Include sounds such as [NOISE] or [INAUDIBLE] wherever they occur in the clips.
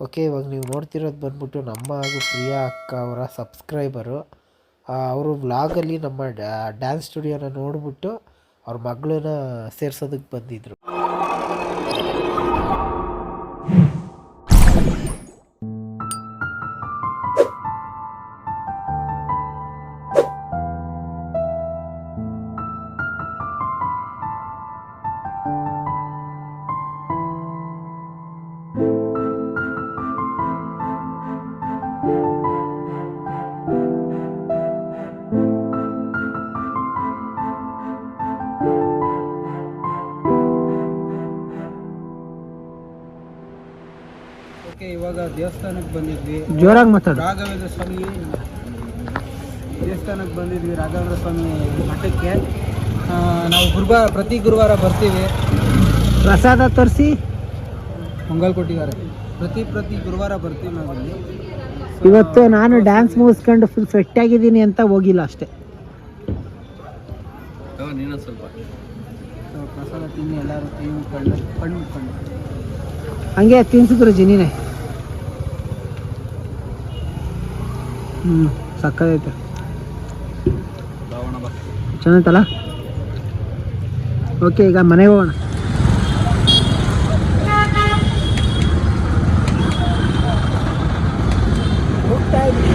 Okay, ಇವಾಗ ನೀವು ನೋಡ್ತಿರೋದು ಬಂದ್ಬಿಟ್ಟು ನಮ್ಮ ಹಾಗೂ ಪ್ರಿಯಾ ಅಕ್ಕ ಅವರ ಸಬ್ಸ್ಕ್ರೈಬರು. ಅವರು ವ್ಲಾಗಲ್ಲಿ ನಮ್ಮ ಡ್ಯಾನ್ಸ್ ಸ್ಟುಡಿಯೋನ ನೋಡಿಬಿಟ್ಟು ಅವ್ರ ಮಗಳನ್ನ ಸೇರ್ಸೋದಕ್ಕೆ ಬಂದಿದ್ರು. ದೇವಸ್ಥಾನಕ್ಕೆ ಬಂದಿದ್ವಿ. ಜೋರಾಗಿ ಮಾತಾಡ. ರಾಘವೇಂದ್ರ ಸ್ವಾಮಿ ದೇವಸ್ಥಾನಕ್ಕೆ ಬಂದಿದ್ವಿ. ರಾಘವೇಂದ್ರ ಸ್ವಾಮಿ ಮಠಕ್ಕೆ. ನಾವು ಗುರುವಾರ ಪ್ರತಿ ಗುರುವಾರ ಬರ್ತೀವಿ. ಪ್ರಸಾದ ತರಿಸಿ. ಪೊಂಗಲ್ ಕೊಟ್ಟಿದ್ದಾರೆ ಪ್ರತಿ ಪ್ರತಿ ಗುರುವಾರ ಬರ್ತೀವಿ ನಾವು ಇಲ್ಲಿ. ಇವತ್ತು ನಾನು ಡ್ಯಾನ್ಸ್ ಮುಗಿಸ್ಕೊಂಡು ಫುಲ್ ಫಿಟ್ ಆಗಿದ್ದೀನಿ ಅಂತ ಹೋಗಿಲ್ಲ ಅಷ್ಟೇ. so ಪ್ರಸಾದ ತಿನ್ನಿ ಎಲ್ಲರೂ ಕಣ್ಣು ಕಣ್ಣು ಮುಕ್ಕೊಂಡು ಹಂಗೆ ತಿನ್ಸಿದ್ರು ಜಿನಿನೇ ಹ್ಞೂ ಸಕ್ಕದೈತೆ ಚೆನ್ನಾಯ್ತಲ್ಲ ಓಕೆ ಈಗ ಮನೆಗೆ ಹೋಗೋಣ ಹೋಗ್ತಾ ಇದ್ವಿ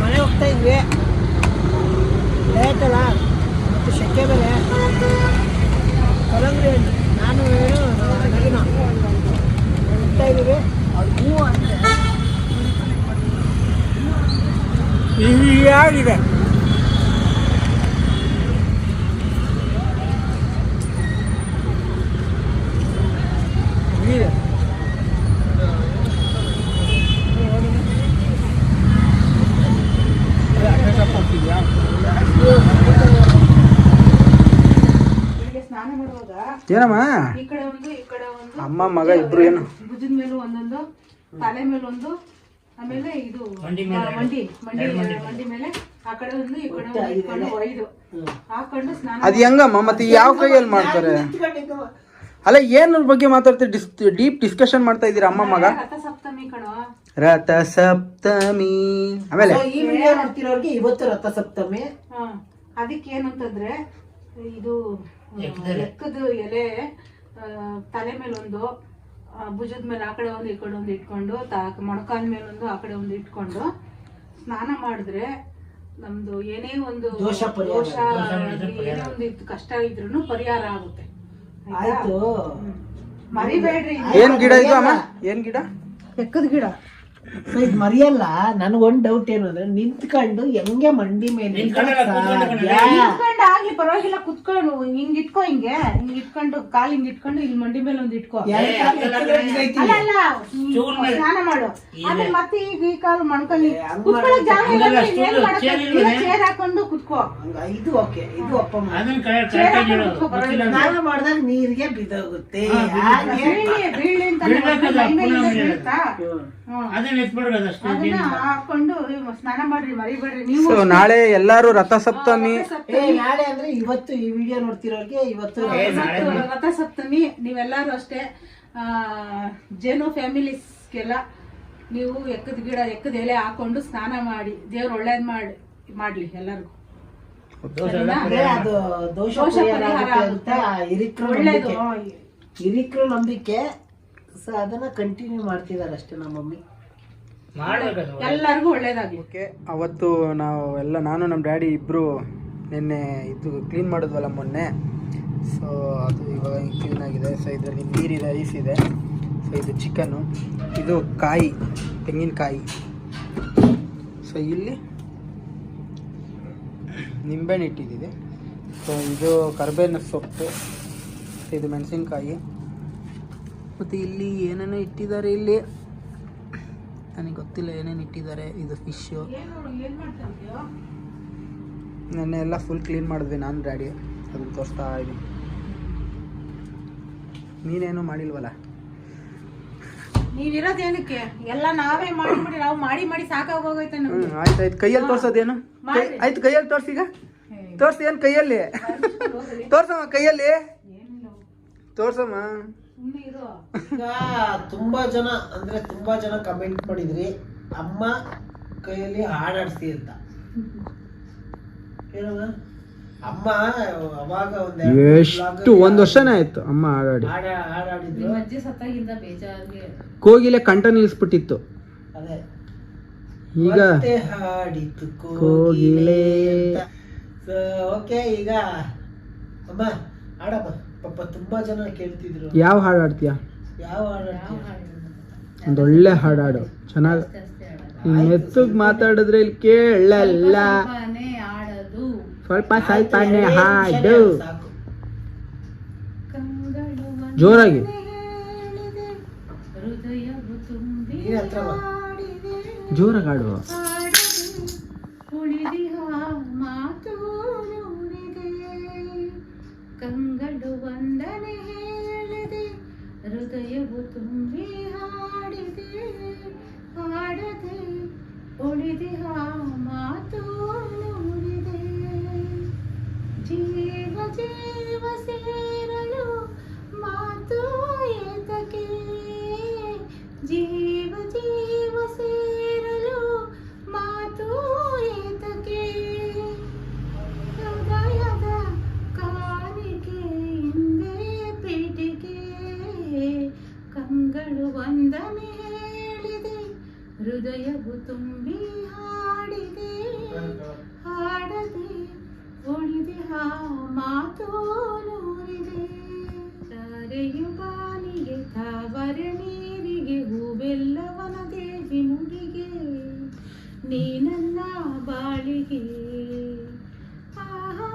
ಮನೆ ಹೋಗ್ತಾ ಇದ್ವಿ ಲೇಟ್ ಅಲ್ಲ ಮತ್ತು ಶೆಕೆ ಬೇರೆ ಕಲಂಗಡಿ ಹಣ್ಣು ನಾನು ಏನು ನಗಿನ ಹೋಗ್ತಾ ಇದ್ದೀವಿ ಅವ್ರು ಹೂ ಅಂದರೆ ಇದೆ ಏನಮ್ಮ? ಅಮ್ಮ ಮಗ ಇಬ್ರು ಏನು? ಭುಜದ ಮೇಲೂ ಒಂದೊಂದು ತಲೆ ಮೇಲೊಂದು ಒಂದು ಆಮೇಲೆ ಇದು ಮಂಡಿ ಮಂಡಿ ಮಂಡಿ ಮೇಲೆ. ಆ ಕಡೆ ಒಂದು ಈ ಕಡೆ ಒಂದು ಇಟ್ಕೊಂಡು ಐದು. ಹಾಕೊಂಡು ಸ್ನಾನ ಅದು ಹೆಂಗಮ್ಮ? ಮತ್ತೆ ಯಾವ ಕೈಯಲ್ಲಿ ಮಾಡ್ತಾರೆ? ಅಲ್ಲ ಏನ್ ಬಗ್ಗೆ ಮಾತಾಡ್ತೀರಿ? ಡಿಸ್ ಡೀಪ್ ಡಿಸ್ಕಷನ್ ಮಾಡ್ತಾ ಇದ್ದೀರಾ ಅಮ್ಮ ಮಗ? ರಥಸಪ್ತಮಿ ಕಣೋ. ರಥ ಸಪ್ತಮಿ ಆಮೇಲೆ ಈ ವಿಡಿಯೋ ನೋಡ್ತಿರೋರ್ಗೆ ಇವತ್ತು ರಥ ಸಪ್ತಮಿ ಅದಕ್ಕೆ ಏನು ಅಂತಂದ್ರೆ ಇದು ಎಕ್ಕದ ಎಲೆ ತಲೆ ಮೇಲೆ ಒಂದು ಭುಜದ ಮೇಲೆ ಆ ಕಡೆ ಒಂದು ಈ ಕಡೆ ಒಂದು ಇಟ್ಕೊಂಡು ತಾಕ ಮೊಣಕಾಲ್ ಮೇಲೆ ಒಂದು ಆ ಕಡೆ ಒಂದು ಇಟ್ಕೊಂಡು ಸ್ನಾನ ಮಾಡಿದ್ರೆ ನಮ್ದು ಏನೇ ಒಂದು ದೋಷ ಪರಿಹಾರ. ದೋಷ ಏನೇ ಒಂದು ಇತ್ತು ಕಷ್ಟ ಇದ್ರೂ ಪರಿಹಾರ ಆಗುತ್ತೆ. ಆಯ್ತು. ಮರಿಬೇಡ್ರಿ. ಏನ್ ಗಿಡ ಇದು ಅಮ್ಮ? ಏನ್ ಗಿಡ? ಎಕ್ಕದ ಗಿಡ. ಸೊ ಇದು ನನಗೆ ನನಗೊಂದು ಡೌಟ್ ಏನು ಅಂದ್ರೆ ನಿಂತ್ಕೊಂಡು ಹೆಂಗೆ ಮಂಡಿ ಮೇಲೆ? ನಿಂತ್ಕೊಂಡು ಆಗ್ಲಿ ಪರವಾಗಿಲ್ಲ ಕುತ್ಕೊಂಡು ಹಿಂಗ್ ಇಟ್ಕೋ ಹಿಂಗೆ. ಹಿಂಗ್ ಇಟ್ಕೊಂಡು ಕಾಲ್ ಹಿಂಗ್ ಇಟ್ಕೊಂಡು ಇಲ್ಲಿ ಮಂಡಿ ಮೇಲೆ ಒಂದ್ ಇಟ್ಕೋ? ಅಲ್ಲ ಅಲ್ಲ ನೀನ್ ಸ್ನಾನ ಮಾಡು. ಆಮೇಲೆ ಮತ್ತೆ ಈಗ ಈ ಕಾಲು ಮಣ್ಕಲ್ಲಿ ಕುತ್ಕೊಳ್ಳೋ ಜಾಗ ಇರಲ್ಲ, ನೀನ್ ಏನ್ ಮಾಡಕ್ಕೆ? ಇಲ್ಲ, ಚೇರ್ ಹಾಕೊಂಡು ಕುತ್ಕೋ. ಹಂಗ ಇದು ಓಕೆ ಇದು ಅಪ್ಪ ಮಾಡು. ಸ್ನಾನ ಮಾಡಿದಾಗ ನೀರಿಗೆ ಬಿದ್ದೋಗುತ್ತೆ. ಹಾಗೆ ಬೀಳಿ ಬೀಳಿ ಅಂತ ಬೀಳುತ್ತಾ? ಹ್ಮ್. ಅದನ್ನ ಹಾಕೊಂಡು ಸ್ನಾನ ಮಾಡ್ರಿ ಮರಿಬೇಡ್ರಿ ನೀವು ಸೊ ನಾಳೆ ಎಲ್ಲಾರು ರಥ ಸಪ್ತಮಿ ಏ ನಾಳೆ ಅಂದ್ರೆ ಇವತ್ತು ಈ ವಿಡಿಯೋ ನೋಡ್ತಿರೋರ್ಗೆ ಇವತ್ತು ಇವತ್ತು ರಥ ಸಪ್ತಮಿ ನೀವೆಲ್ಲರೂ ಅಷ್ಟೇ ಆ, ಜೇನು ಫ್ಯಾಮಿಲೀಸ್ಗೆಲ್ಲ ನೀವು ಎಕ್ಕದ ಗಿಡ ಎಕ್ಕದ ಎಲೆ ಹಾಕೊಂಡು ಸ್ನಾನ ಮಾಡಿ ದೇವ್ರು ಒಳ್ಳೇದ್ ಮಾಡಿ ಮಾಡ್ಲಿ ಎಲ್ಲರಿಗೂ. ಅಂದ್ರೆ ಅದು ದೋಷ ದೋಷ ಪರಿಹಾರ ಪರಿಹಾರ ಆಗುತ್ತೆ ಅಂತ ಹಿರಿಕ್ರ ಒಳ್ಳೇದು. ನಂಬಿಕೆ. ಹಿರಿಕ್ರ ನಂಬಿಕೆ. ಸೊ ಅದನ್ನ ಕಂಟಿನ್ಯೂ ಮಾಡ್ತಿದಾರೆ ಅಷ್ಟೇ ನಮ್ಮ ಮಮ್ಮಿ. ಎಲ್ಲರಿಗೂ ಒಳ್ಳೇದಾಗಿ ಓಕೆ ಅವತ್ತು ನಾವು ಎಲ್ಲ ನಾನು ನಮ್ಮ ಡ್ಯಾಡಿ ಇಬ್ಬರು ನಿನ್ನೆ ಇದು ಕ್ಲೀನ್ ಮಾಡಿದ್ವಲ್ಲ ಮೊನ್ನೆ. ಸೊ ಅದು ಇವಾಗ ಕ್ಲೀನ್ ಆಗಿದೆ. ಸೊ ಇದರಲ್ಲಿ ನೀರಿದೆ ಐಸ್ ಇದೆ. ಸೊ ಇದು ಚಿಕನ್ನು ಇದು ಕಾಯಿ ತೆಂಗಿನಕಾಯಿ. ಸೊ ಇಲ್ಲಿ ನಿಂಬೆಹಣ್ಣು ಇಟ್ಟಿದ್ದಿದೆ ಸೊ ಇದು ಕರ್ಬೇವಿನ ಸೊಪ್ಪು. ಸೊ ಇದು ಮೆಣಸಿನ್ಕಾಯಿ. ಮತ್ತು ಇಲ್ಲಿ ಏನೇನೋ ಇಟ್ಟಿದ್ದಾರೆ ಇಲ್ಲಿ? ನನಗೆ ಗೊತ್ತಿಲ್ಲ ಏನೇನು ಇಟ್ಟಿದ್ದಾರೆ ಇದು ಫಿಶ್ಶು ನೆನ್ನೆ ಎಲ್ಲ ಫುಲ್ ಕ್ಲೀನ್ ಮಾಡಿದ್ವಿ ನಾನು ಡ್ಯಾಡಿ. ಅದನ್ನು ತೋರಿಸ್ತಾ ಇದ್ದೀನಿ ನೀನೇನು ಮಾಡಿಲ್ವಲ್ಲ? ನೀವಿರೋದೇನಕ್ಕೆ ಎಲ್ಲ ನಾವೇ ಮಾಡಿಬಿಡಿ ಮಾಡಿ ನಾವು ಮಾಡಿ ಮಾಡಿ ಸಾಕಾಗೋಗೈತೆ ಹ್ಞೂ ಆಯ್ತು ಆಯ್ತು. ಕೈಯಲ್ಲಿ ತೋರ್ಸೋದೇನು? ಆಯ್ತು ಕೈಯಲ್ಲಿ ತೋರ್ಸಿಗ ತೋರ್ಸಿ ಏನು ಕೈಯಲ್ಲಿ? ತೋರ್ಸಮ್ಮ ಕೈಯಲ್ಲಿ. ತೋರ್ಸಮ್ಮ. ಈಗ ತುಂಬಾ ಜನ ಅಂದ್ರೆ ತುಂಬಾ ಜನ ಕಮೆಂಟ್ ಮಾಡಿದ್ರಿ. ಅಮ್ಮ ಕೈಯಲ್ಲಿ ಹಾಡಾಡ್ಸಿ ಅಂತ. ಅಮ್ಮ ಅವಾಗ ಒಂದ್ ಎಷ್ಟು vlog ವರ್ಷನೇ ಆಯ್ತು ಅಮ್ಮ ಹಾಡಾಡಿ. ಹಾಡಾಡಿದ್ರು ಅಜ್ಜಿ ಸತ್ತಾಗಿಂದ ಬೇಜಾರ್ಗೆ. ಕೋಗಿಲೆ ಕಂಠ ನಿಲ್ಸ್ಬಿಟ್ಟಿತ್ತು ಅದೇ. ಈಗ ಮತ್ತೆ ಹಾಡಿತು ಕೋಗಿಲೆ. ಕೋಗಿಲೆ. ಓಕೆ ಈಗ ಅಮ್ಮ ಹಾಡಮ್ಮ. ಪಾಪ ತುಂಬಾ ಜನ ಕೇಳ್ತಿದ್ರು. ಯಾವ ಹಾಡು ಹಾಡ್ತೀಯ? ಯಾವ ಹಾಡು ಹಾಡು ಹಾಡಾಡು ಚೆನ್ನಾಗಿ ಮೆತ್ತಗ್ ಮಾತಾಡಿದ್ರೆ ಇಲ್ಲಿ ಕೇಳಲ್ಲ. ಸ್ವಲ್ಪ ಸ್ವಲ್ಪ ಸ್ವಲ್ಪನೇ ಹಾಡು. ಜೋರಾಗಿ. ಜೋರಾಗಿ ಹಾಡು ನೀ ನನ್ನ ಬಾಳಿಗೆ. ಆಹಾ,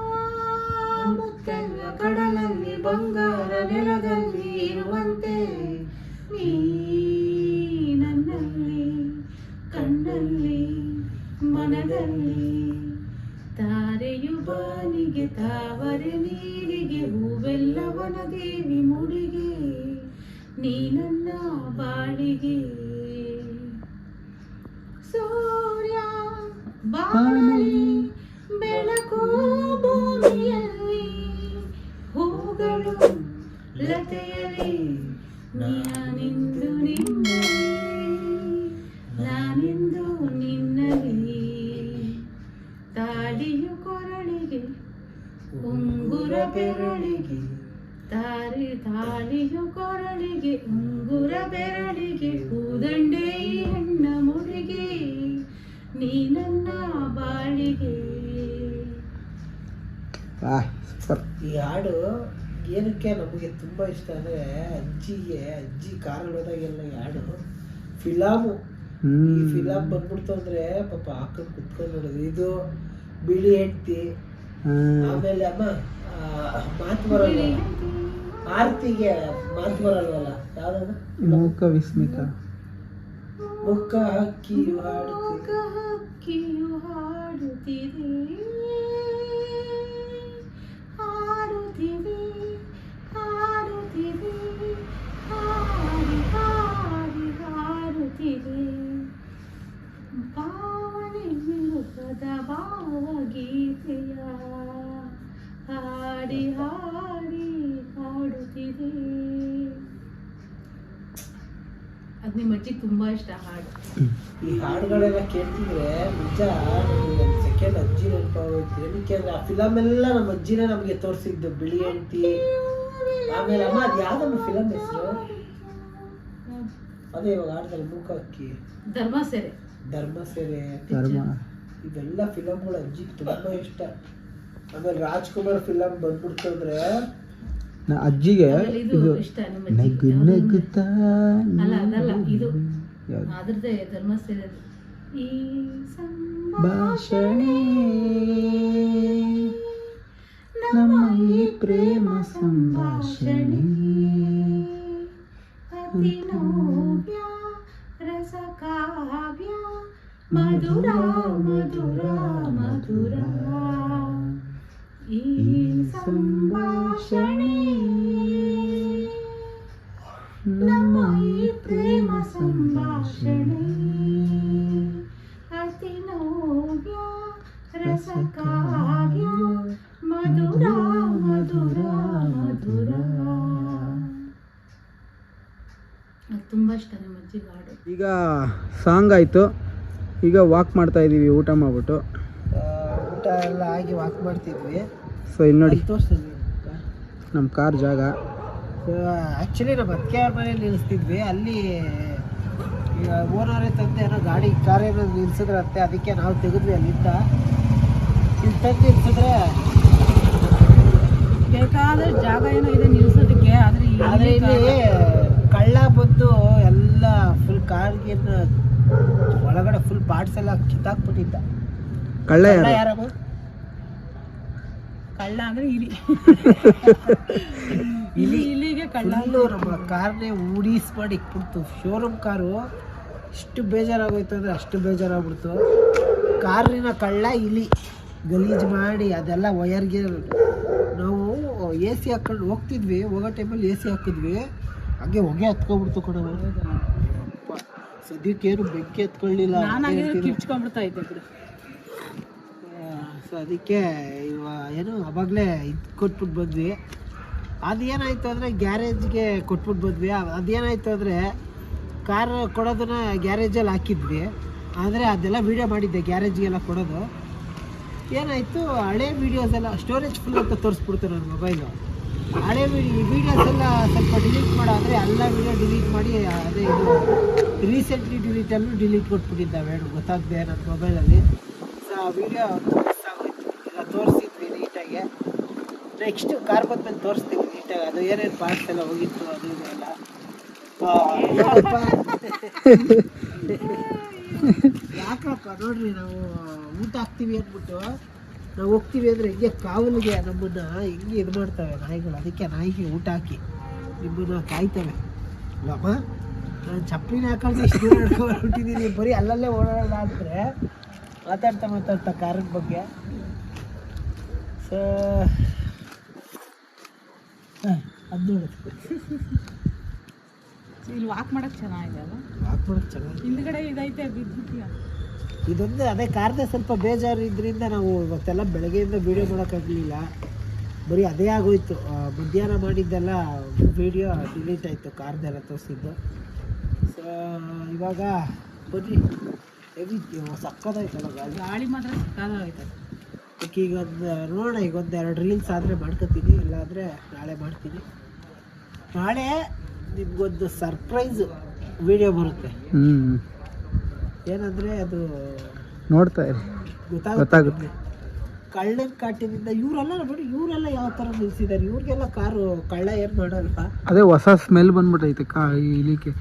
ಮುತ್ತೆಲ್ಲ ಕಡಲಲ್ಲಿ ಬಂಗಾರ ನೆಲದಲ್ಲಿ ಇರುವಂತೆ ನೀ ನನ್ನಲ್ಲಿ ಕಣ್ಣಲ್ಲಿ ಮನದಲ್ಲಿ. ತಾರೆಯು ಬಾನಿಗೆ ತಾವರೆ ನೀರಿಗೆ ಹೂವೆಲ್ಲವನ ದೇವಿ ಮುಡಿಗೆ. ನೀನನ್ನ ಬಾಳಿಗೆ. ಬಾನಲಿ ಬೆಳಕು ಭೂಮಿಯಲ್ಲಿ ಹೂಗಳು ಲತೆಯಲಿ ನಾನಿಂದು ನಿನ್ನಲ್ಲಿ ನಾನಿಂದು ನಿನ್ನಲ್ಲಿ. ತಾಳಿಯು ಕೊರಳಿಗೆ, ಉಂಗುರ ಬೆರಳಿಗೆ. ತಾರಿ, ತಾಳಿಯು ಕೊರಳಿಗೆ, ಉಂಗುರ ಬೆರಳಿಗೆ. ಹೂದಂಡೆ ಈ ಹೆಣ್ಣ ಮುಡಿಗೆ ನೀ ಈ ಹಾಡು ಏನಕ್ಕೆ ನಮಗೆ ತುಂಬ ಇಷ್ಟ ಅಂದ್ರೆ ಅಜ್ಜಿಗೆ ಅಜ್ಜಿ ಕಾರಲ್ಲಿ ಹೋದಾಗೆಲ್ಲ ಈ ಹಾಡು ಫಿಲಾಮು. ಈ ಫಿಲಾಮ್ ಬಂದ್ಬಿಡ್ತು ಅಂದ್ರೆ ಪಾಪ ಹಾಕೊಂಡು ಕುತ್ಕೊಂಡು ನೋಡೋದು. ಇದು ಬಿಳಿ ಹೆಂಡತಿ. ಆಮೇಲೆ ಅಮ್ಮ ಮಾತು ಬರಲ್ಲ ಆರ್ತಿಗೆ ಮಾತು ಬರಲ್ವಲ್ಲ? ಯಾವ್ದು ಮೂಕ ವಿಸ್ಮಿತ. ಮುಖ ಹಕ್ಕಿ ಮುಖದ ಭಾವಗೀತೆಯ ಹಾಡಿ ಹಾಡಿ ಹಾಡುತ್ತಿದೆ. ಅದು ನಿಮ್ಮ ಅಜ್ಜಿ ತುಂಬಾ ಇಷ್ಟ ಹಾಡು. ಈ ಹಾಡುಗಳೆಲ್ಲ ಕೇಳ್ತಿದ್ರೆ ನಿಜ ಸೆಕೆಂಡ್ ಅಜ್ಜಿ ನೆನಪಾಗೋಯ್ತು. ಏನಕ್ಕೆ ಅಂದ್ರೆ ಆ ಫಿಲಮ್ ಎಲ್ಲ ನಮ್ಮ ಅಜ್ಜಿನೇ ನಮಗೆ ತೋರಿಸಿದ್ದು ಬಿಳಿ ಹೆಂಡತಿ. ಆಮೇಲೆ ಅಮ್ಮ ಅದು ಯಾವ್ದಮ್ಮ ಫಿಲಮ್ ಹೆಸರು? ಅದೇ ಇವಾಗ ಹಾಡ್ದಲ್ಲಿ ಮೂಕ ಹಕ್ಕಿ ಧರ್ಮ ಸೇರೆ ಧರ್ಮ ಸೇರೆ ಧರ್ಮ. ಇವೆಲ್ಲ ಫಿಲಮ್ಗಳು ಅಜ್ಜಿಗೆ ತುಂಬಾ ಇಷ್ಟ. ಆಮೇಲೆ ರಾಜ್ಕುಮಾರ್ ಫಿಲಮ್ ಬಂದ್ಬಿಡ್ತಂದ್ರೆ ನಾ ಅಜ್ಜಿಗೆ ಇದು ಇಷ್ಟ ನಿಮ್ಮ ನಗು ನಗುತ್ತಾ ಅಲ್ಲ ಅದಲ್ಲ ಇದು? ಅದ್ರದ್ದೇ ಧರ್ಮ ಸೆರೆ ಈ ಭಾಷಣೆ ನಮ್ಮ ಈ ಪ್ರೇಮ ಸಂಭಾಷಣೆ. ಅತಿ ನವ್ಯ ಮಧುರ ಮಧುರ ಮಧುರ. ಈ ಸಂಭಾಷಣೆ ನಮ್ಮ ಈ ಪ್ರೇಮ ಸಂಭಾಷಣೆ. ಅತಿ ನೋವ್ಯ ರಸಕಾವ್ಯ. ಮಧುರ ಮಧುರ ಮಧುರ. ತುಂಬ ಇಷ್ಟ ನಮ್ಮ ಅಜ್ಜಿ ಹಾಡು. ಈಗ ಸಾಂಗ್ ಆಯಿತು. ಈಗ ವಾಕ್ ಮಾಡ್ತಾ ಇದೀವಿ ಊಟ ಮಾಡ್ಬಿಟ್ಟು. ಊಟ ಎಲ್ಲ ಆಗಿ ವಾಕ್ ಮಾಡ್ತಿದ್ವಿ. ಸೊ ಇಲ್ಲಿ ನೋಡಿ. ನಮ್ಮ ಕಾರ್ ಜಾಗ. ಆ್ಯಕ್ಚುಲಿ ನಮ್ಮ ಅತ್ತೆ ಅವ್ರ ಮನೇಲಿ ನಿಲ್ಲಿಸ್ತಿದ್ವಿ ಅಲ್ಲಿ ಈಗ ಓನರೇ ತಂದೆ ಏನೋ ಗಾಡಿ ಕಾರ್ ಏನೋ ನಿಲ್ಸಿದ್ರಂತೆ ಅದಕ್ಕೆ ನಾವು ತೆಗೆದ್ವಿ ಅಲ್ಲಿಂದ. ಇಲ್ಲಿ ತಂದು ನಿಲ್ಸಿದ್ರೆ ಬೇಕಾದ್ರೆ ಜಾಗ ಏನೋ ಇದೆ ನಿಲ್ಸೋದಕ್ಕೆ ಆದರೆ ಆದರೆ ಇಲ್ಲಿ ಕಳ್ಳ ಬಂದು ಎಲ್ಲ ಫುಲ್ ಕಾರ್ಗೆ ಒಳಗಡೆ ಫುಲ್ ಪಾರ್ಟ್ಸ್ ಎಲ್ಲ ಕಿತ್ತಾಕ್ಬಿಟ್ಟಿದ್ದ. ಕಳ್ಳ ಕಳ್ಳ ಯಾರು? ಕಳ್ಳ ಅಂದ್ರೆ ಇಲಿ. ಇಲಿ ಇಲಿಗೆ ಕಳ್ಳ. ನಮ್ಮ ಕಾರ್ನೇ ಉಡಿಸ್ಬಾಡಿ ಮಾಡಿ ಇಟ್ಬಿಡ್ತು ಶೋರೂಮ್ ಕಾರು ಎಷ್ಟು ಬೇಜಾರಾಗೋಯ್ತು ಅಂದರೆ ಅಷ್ಟು ಬೇಜಾರಾಗ್ಬಿಡ್ತು. ಕಾರಿನ ಕಳ್ಳ ಇಲಿ ಗಲೀಜು ಮಾಡಿ ಅದೆಲ್ಲ ವಯರ್ಗೆ ನಾವು ಎ ಸಿ ಹಾಕೊಂಡು ಹೋಗ್ತಿದ್ವಿ. ಹೋಗೋ ಟೈಮಲ್ಲಿ ಎ ಸಿ ಹಾಕಿದ್ವಿ. ಹಾಗೆ ಹೊಗೆ ಹತ್ಕೊಬಿಡ್ತು ಕಣವ ಸದ್ಯಕ್ಕೇನು ಬೆಂಕಿ ಎತ್ಕೊಳ್ಳಿಲ್ಲ. ಕಿರ್ಚ್ಕೊಂಡ್ಬಿಡ್ತಾ ಇದ್ದೆ ಬಿಡು. ಸೊ ಅದಕ್ಕೆ ಇವ ಏನು ಅವಾಗಲೇ ಇದು ಕೊಟ್ಬಿಟ್ಟು ಬಂದ್ವಿ. ಅದೇನಾಯ್ತು ಅಂದರೆ ಗ್ಯಾರೇಜ್ಗೆ ಕೊಟ್ಬಿಟ್ಟು ಬಂದ್ವಿ. ಅದೇನಾಯಿತು ಅದೇನಾಯ್ತು ಅಂದರೆ ಕಾರ್ ಕೊಡೋದನ್ನ ಗ್ಯಾರೇಜಲ್ಲಿ ಹಾಕಿದ್ವಿ. ಆದರೆ ಅದೆಲ್ಲ ವೀಡಿಯೋ ಮಾಡಿದ್ದೆ ಗ್ಯಾರೇಜ್ಗೆಲ್ಲ ಕೊಡೋದು. ಏನಾಯಿತು ಹಳೆ ವೀಡಿಯೋಸ್ ಎಲ್ಲ ಸ್ಟೋರೇಜ್ ಫುಲ್ ಅಂತ ತೋರಿಸ್ಬಿಡ್ತು ನನ್ನ ಮೊಬೈಲು ಹಳೆ ವೀಡಿಯೋಸ್ ಎಲ್ಲ ಸ್ವಲ್ಪ ಡಿಲೀಟ್ ಮಾಡೋ ಅಂದರೆ ಎಲ್ಲ ವೀಡಿಯೋ ಡಿಲೀಟ್ ಮಾಡಿ ಅದೇ ಇದು. ರೀಸೆಂಟ್ಲಿ ಡಿಲೀಟಲ್ಲೂ ಡಿಲೀಟ್ ಕೊಟ್ಬಿಟ್ಟಿದ್ದಾವೆ. ಹೇಳಿ ಗೊತ್ತಾಗದೆ ನನ್ನ ಮೊಬೈಲಲ್ಲಿ ಸೊ ಆ ವಿಡಿಯೋ ಮಿಸ್ ಆಗೋಯ್ತು ಎಲ್ಲ ತೋರಿಸಿದ್ವಿ ನೀಟಾಗಿ. ನೆಕ್ಸ್ಟು ಕಾರ್ ಬಂದ್ಮೇಲೆ ತೋರಿಸ್ತೀವಿ ನೀಟಾಗಿ. ಅದು ಏನೇನು ಪಾರ್ಟ್ಸ್ ಎಲ್ಲ ಹೋಗಿತ್ತು ಅದು ಇದೆಲ್ಲ [LAUGHS] ಯಾಕಪ್ಪ? ನೋಡ್ರಿ ನಾವು ಊಟ ಹಾಕ್ತೀವಿ ಅಂದ್ಬಿಟ್ಟು. ನಾವು ಹೋಗ್ತೀವಿ ಅಂದರೆ ಹಿಂಗೆ ಕಾವಲಿಗೆ ನಮ್ಮನ್ನು ಹಿಂಗೆ ಇದು ಮಾಡ್ತವೆ ನಾಯಿಗಳು. ಅದಕ್ಕೆ ನಾಯಿಗೆ ಊಟ ಹಾಕಿ ನಿಮ್ಮನ್ನು ಕಾಯ್ತವೆ. ಅಲ್ಲಮ್ಮ ನಾನು ಚಪ್ಪಲಿನ ಹಾಕೊಂಡು ಇಷ್ಟು ಹೊರಟಿದ್ದೀನಿ. ಬರೀ ಅಲ್ಲಲ್ಲೇ ಓಡಾಡೋಣ ಅಂದರೆ ಮಾತಾಡ್ತಾ ಮಾತಾಡ್ತಾ ಕಾರದ ಬಗ್ಗೆ. ಸೊ ಅದು ನೋಡುತ್ತೆ ಇಲ್ಲಿ ವಾಕ್ ಮಾಡಕ್ ಚೆನ್ನಾಗಿದೆ ಅಲ್ಲ ವಾಕ್ ಮಾಡೋದು ಚೆನ್ನಾಗಿ ಹಿಂದ್ಗಡೆ ಇದೈತೆ ಬಿದ್ಬಿಟ್ಟಿಯ ಇದೊಂದು ಅದೇ ಕಾರ್ದೇ ಸ್ವಲ್ಪ ಬೇಜಾರು ಇದ್ರಿಂದ ನಾವು ಇವತ್ತೆಲ್ಲ ಬೆಳಗ್ಗೆಯಿಂದ ವೀಡಿಯೋ ಮಾಡೋಕ್ಕಾಗಲಿಲ್ಲ. ಬರೀ ಅದೇ ಆಗೋಯ್ತು. ಮಧ್ಯಾಹ್ನ ಮಾಡಿದ್ದೆಲ್ಲ ವೀಡಿಯೋ ಡಿಲೀಟ್ ಆಯಿತು ಕಾರ್ದೆಲ್ಲ ತೋರಿಸಿದ್ದು. ಸೊ ಇವಾಗ ಬನ್ನಿ. ಹೆವಿ ಸಕ್ಕದಾಯ್ತಲ್ಲ ಗಾಳಿ ಗಾಳಿ ಮಾತ್ರ ಸಕ್ಕದಾಗೈತೆ ಅದಕ್ಕೆ ಈಗ ಒಂದು ನೋಡೋಣ ಈಗ ಒಂದು ಎರಡು ರೀಲ್ಸ್ ಆದರೆ ಮಾಡ್ಕೋತೀನಿ ಇಲ್ಲಾಂದರೆ ನಾಳೆ ಮಾಡ್ತೀನಿ. ನಾಳೆ ನಿಮ್ಗೊಂದು ಸರ್ಪ್ರೈಸ್ ವಿಡಿಯೋ ಬರುತ್ತೆ. ಹ್ಞೂ ಏನಂದರೆ ಅದು ನೋಡ್ತಾ ಇರಿ. ಗೊತ್ತಾಗುತ್ತೆ. ಕಳ್ಳರ ಕಾಟಿನಿಂದ ಇವರೆಲ್ಲ ನೋಡಿ ಇವರೆಲ್ಲ ಯಾವ ಥರ ನಿಲ್ಸಿದ್ದಾರೆ? ಇವ್ರಿಗೆಲ್ಲ ಕಾರು ಕಳ್ಳ ಏನು ಮಾಡಲ್ವಾ? ಅದೇ ಹೊಸ ಸ್ಮೆಲ್ ಬಂದ್ಬಿಟ್ಟೈತೆ ಕಾ ಈ ಇಲಿಕೆ.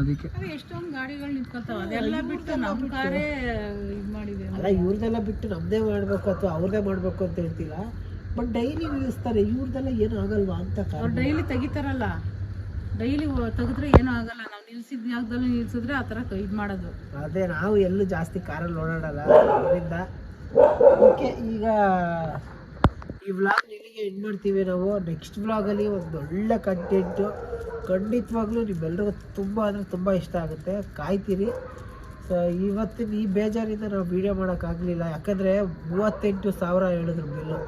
ಅದಕ್ಕೆ. ಅದೇ ಎಷ್ಟೊಂದು ಗಾಡಿಗಳು ನಿಂತ್ಕೊತಾವ. ಅದೆಲ್ಲ ಬಿಟ್ಟು ನಮ್ಮ ಕಾರೇ ಇದು ಮಾಡಿದೆ ಅಲ್ಲ ಇವ್ರದೆಲ್ಲ ಬಿಟ್ಟು ನಮ್ಮದೇ ಮಾಡಬೇಕು ಅಥವಾ ಅವ್ರದ್ದೇ ಮಾಡಬೇಕು ಅಂತ ಹೇಳ್ತಿಲ್ಲ ಬಟ್ ಡೈಲಿ ನಿಲ್ಲಿಸ್ತಾರೆ. ಇವ್ರದೆಲ್ಲ ಏನು ಆಗಲ್ವಾ ಅಂತ ಡೈಲಿ ತೆಗಿತಾರಲ್ಲ. ಡೈಲಿ ತೆಗೆದ್ರೆ ಏನೂ ಆಗಲ್ಲ. ನಾವು ನಿಲ್ಸಿದ ಜಾಗದಲ್ಲಿ ನಿಲ್ಸಿದ್ರೆ ಆ ಥರ ಇದು ಮಾಡೋದು. ಅದೇ ನಾವು ಎಲ್ಲೂ ಜಾಸ್ತಿ ಕಾರಲ್ಲಿ ಓಡಾಡಲ್ಲ. ಅದರಿಂದ ಓಕೆ, ಈಗ ಈ ಬ್ಲಾಗ್ ಇಲ್ಲಿಗೆ ಎಂಡ್ ಮಾಡ್ತೀವಿ ನಾವು. ನೆಕ್ಸ್ಟ್ ವ್ಲಾಗಲ್ಲಿ ಒಂದು ಒಳ್ಳೆ ಕಂಟೆಂಟು ಖಂಡಿತವಾಗ್ಲೂ ನಿಮ್ಮೆಲ್ಲರಿಗೂ ತುಂಬ ಅಂದರೆ ತುಂಬ ಇಷ್ಟ ಆಗುತ್ತೆ. ಕಾಯ್ತೀರಿ. ಸೊ ಇವತ್ತಿನ ಈ ಬೇಜಾರಿಂದ ನಾವು ವೀಡಿಯೋ ಮಾಡೋಕ್ಕಾಗಲಿಲ್ಲ ಯಾಕಂದರೆ ಮೂವತ್ತೆಂಟು ಸಾವಿರ ಹೇಳಿದ್ರು ಬಿಲ್ಲು.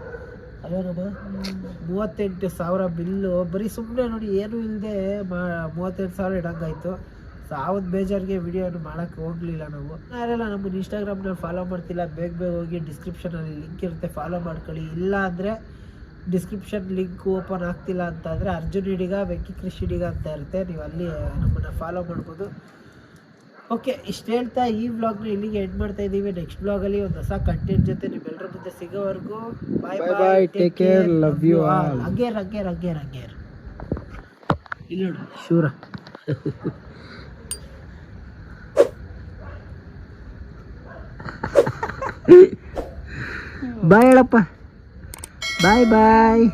ಅಲ್ವೇನಮ್ಮ ಮೂವತ್ತೆಂಟು ಸಾವಿರ ಬಿಲ್ಲು, ಬರೀ ಸುಮ್ಮನೆ ನೋಡಿ ಏನೂ ಇಲ್ಲದೆ ಮಾ, ಮೂವತ್ತೆಂಟು ಸಾವಿರ ಇಡಂಗಾಯಿತು. ಸೊ ಆ ಒಂದು ಬೇಜಾರಿಗೆ ವಿಡಿಯೋನು ಮಾಡೋಕ್ಕೆ ಹೋಗಲಿಲ್ಲ ನಾವು. ಯಾರೆಲ್ಲ ನಮ್ಮನ್ನು ಇನ್ಸ್ಟಾಗ್ರಾಮ್ನಲ್ಲಿ ಫಾಲೋ ಮಾಡ್ತಿಲ್ಲ, ಬೇಗ ಬೇಗ ಹೋಗಿ ಡಿಸ್ಕ್ರಿಪ್ಷನಲ್ಲಿ ಲಿಂಕ್ ಇರುತ್ತೆ ಫಾಲೋ ಮಾಡ್ಕೊಳ್ಳಿ. ಇಲ್ಲ ಅಂದರೆ ಡಿಸ್ಕ್ರಿಪ್ಷನ್ ಲಿಂಕ್ ಓಪನ್ ಆಗ್ತಿಲ್ಲ ಅಂತಂದರೆ ಅರ್ಜುನ್ ಹಿಡಿಗ ವೆಂಕಿ ಕೃಷಿ ಹಿಡಿಗ ಅಂತ ಇರುತ್ತೆ. ನೀವು ಅಲ್ಲಿ ನಮ್ಮನ್ನು ಫಾಲೋ ಮಾಡ್ಬೋದು. ಓಕೆ ಇಷ್ಟು ಹೇಳ್ತಾ ಈ ವ್ಲಾಗ್ನ ಇಲ್ಲಿಗೆ ಎಂಡ್ ಮಾಡ್ತಾ ಇದ್ದೀವಿ. ನೆಕ್ಸ್ಟ್ ವ್ಲಾಗಲ್ಲಿ ಒಂದು ಹೊಸ ಕಂಟೆಂಟ್ ಜೊತೆ ನಿಮ್ಮೆಲ್ಲರ ಮುಂದೆ ಸಿಗೋವರೆಗೂ bye bye take care love you all ಅಗೇರ್ ಹಂಗೇರ್ ಹಂಗೇರ್ ಹಂಗೇರ್ ಹಂಗೇರ್ ಇಲ್ಲಿ ನೋಡು. ಶೂರ. [LAUGHS] ಬಾಯ್ ಹೇಳಪ್ಪ. ಬಾಯ್ ಬಾಯ್